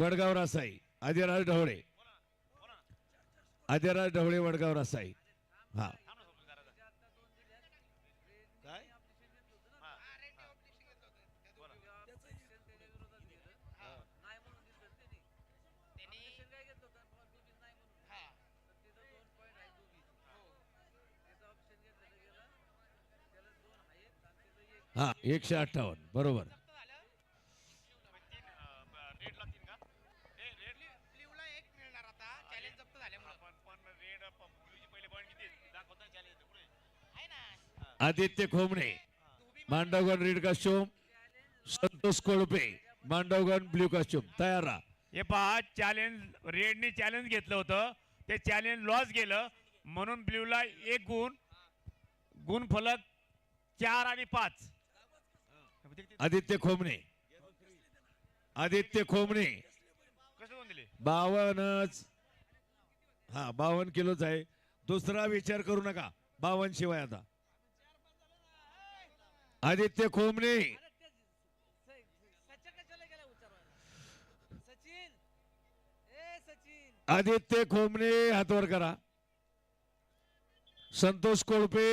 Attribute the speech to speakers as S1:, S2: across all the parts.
S1: वडगाव रासाई आदिराज ढवळे. आदिराज ढवळे वडगाव रासाई हा. हा एकशे अठ्ठावन्न बरोबर
S2: रेडला तीन का ए रेड
S3: ब्ल्यूला एक मिळणार आता चॅलेंज जप्त झाल्यामुळे
S2: पण पण रेड ब्लूची पहिले पॉईंट किती दाखवता चॅलेंज पुढे
S3: आहे ना
S1: Aditya Khomane Mandavgan red costume Santosh Kolpe Mandavgan blue costume. तयार राहा.
S2: हे पहा चॅलेंज रेडने चॅलेंज घेतलं होतं. ते चॅलेंज लॉस गेलं. म्हणून ब्ल्यूला एक गुण गुण फलक चार आणि पाच.
S1: आदित्य खोमणे. आदित्य खोमणे.
S2: कसं दोन दिले?
S1: बावनच हा बावन्न किलोच आहे. दुसरा विचार करू नका. बावन्न शिवाय आता. आदित्य खोमणे. आदित्य खोमणे हातवर करा. संतोष कोळपे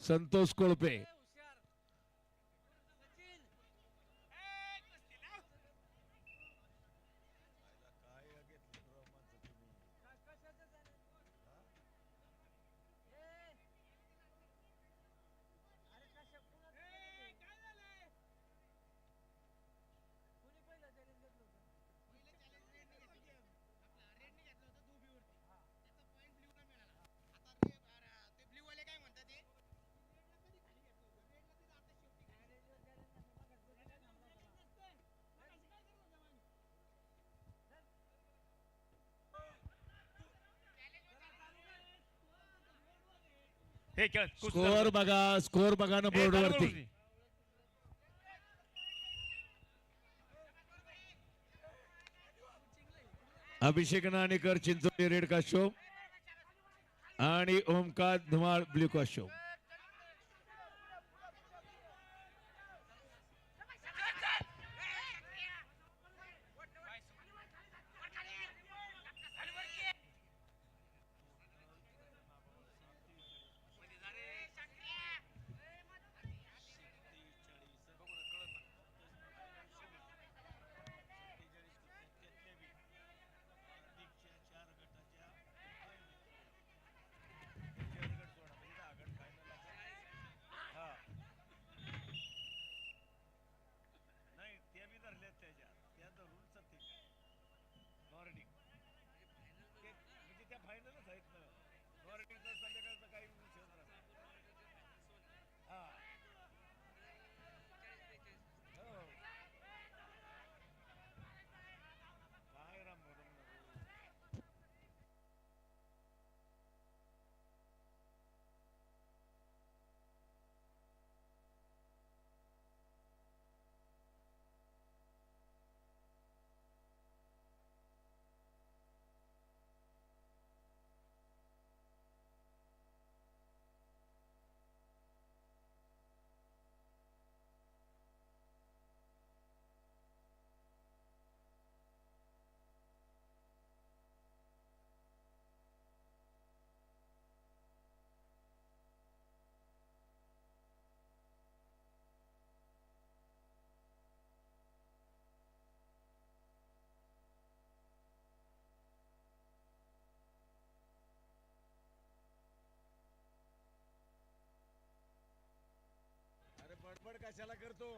S1: संतोष कोळपे
S4: ए, हुशार सचिन का- कशाचं झालं? ए. अरे कशा कुणाचं झालं? कुणी पहिलं challenge घेतलं होतं?
S3: ते ब्ल्यू वाले काय म्हणतात ते
S2: हे खेळ कुस्ती
S1: स्कोअर. बघा स्कोअर बघा ना
S2: चालू
S1: बोर्डवरती
S2: करू.
S1: अभिषेक नाणेकर चिंचोली रेड कास्ट्यूम आणि ओमकार धुमाळ ब्ल्यू कास्ट्यूम
S5: नाही
S1: আপনার সঙ্গে कशाला करतो?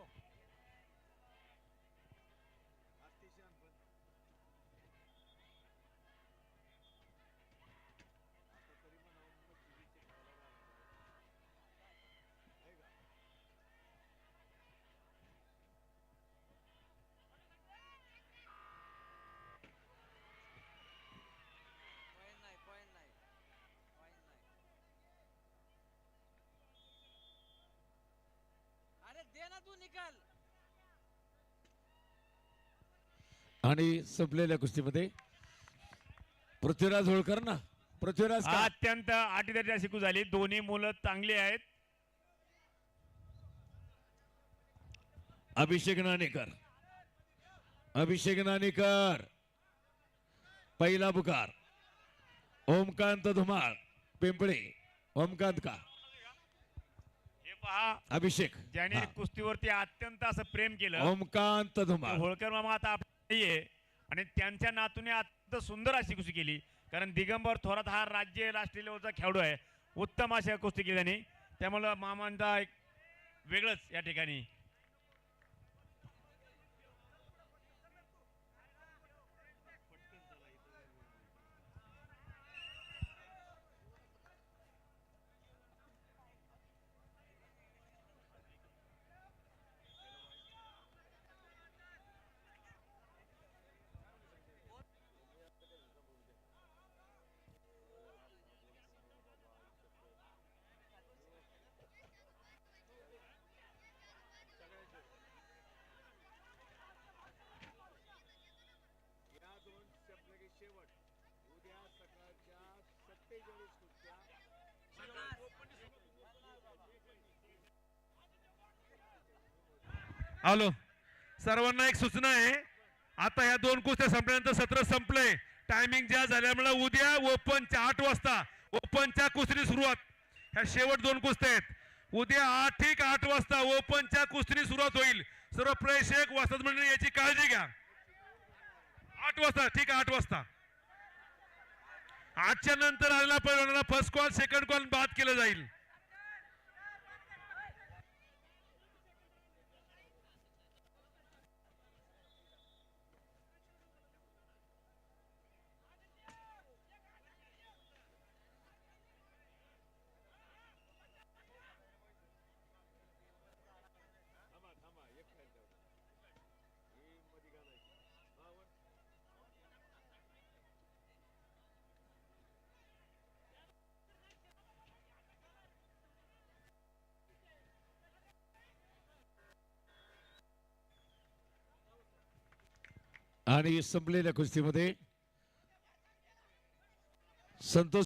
S1: आणि संपलेल्या कुस्तीमध्ये पृथ्वीराज होळकर ना पृथ्वीराज का?
S2: अत्यंत आटीदर्जा शिकू झाली. दोन्ही मुलं चांगली आहेत.
S1: अभिषेक नाणेकर. अभिषेक नाणेकर. पहिला पुकार. ओमकांत धुमाळ. पिंपळे. ओमकांत का?
S2: पहा.
S1: अभिषेक.
S2: ज्याने
S1: हा.
S2: कुस्तीवरती अत्यंत असं प्रेम केलं
S1: ओमकांत धुमाळ.
S2: होळकर मामा आता आपले नाहीये आणि त्यांच्या नातूने अत्यंत सुंदर अशी कुस्ती केली. कारण दिगंबर थोरात हा राज्य राष्ट्रीय लेवलचा खेळाडू आहे. उत्तम अशा कुस्ती केली त्यांनी त्यामुळं मामांचा एक वेगळंच या ठिकाणी
S5: सत्तेचाळीस कुस्त्या
S6: हॅलो सर्वांना एक सूचना आहे. आता ह्या दोन कुस्त्या संपल्यानंतर सत्र संपलंय. टायमिंग ज्या झाल्यामुळे उद्या ओपनच्या आठ वाजता ओपनच्या कुस्तीची सुरुवात. ह्या शेवट दोन कुस्त्या आहेत. उद्या आठ ठीक आठ वाजता ओपनच्या कुस्तीची सुरुवात होईल. सर्व प्रेक्षक वाचत मंडळी याची काळजी घ्या. आठ वाजता ठीक आहे आठ वाजता. आजच्या नंतर आलेला पैलवानाला फर्स्ट कॉल सेकंड कॉल बाद केलं जाईल.
S1: आणि संपलेल्या कुस्तीमध्ये संतोष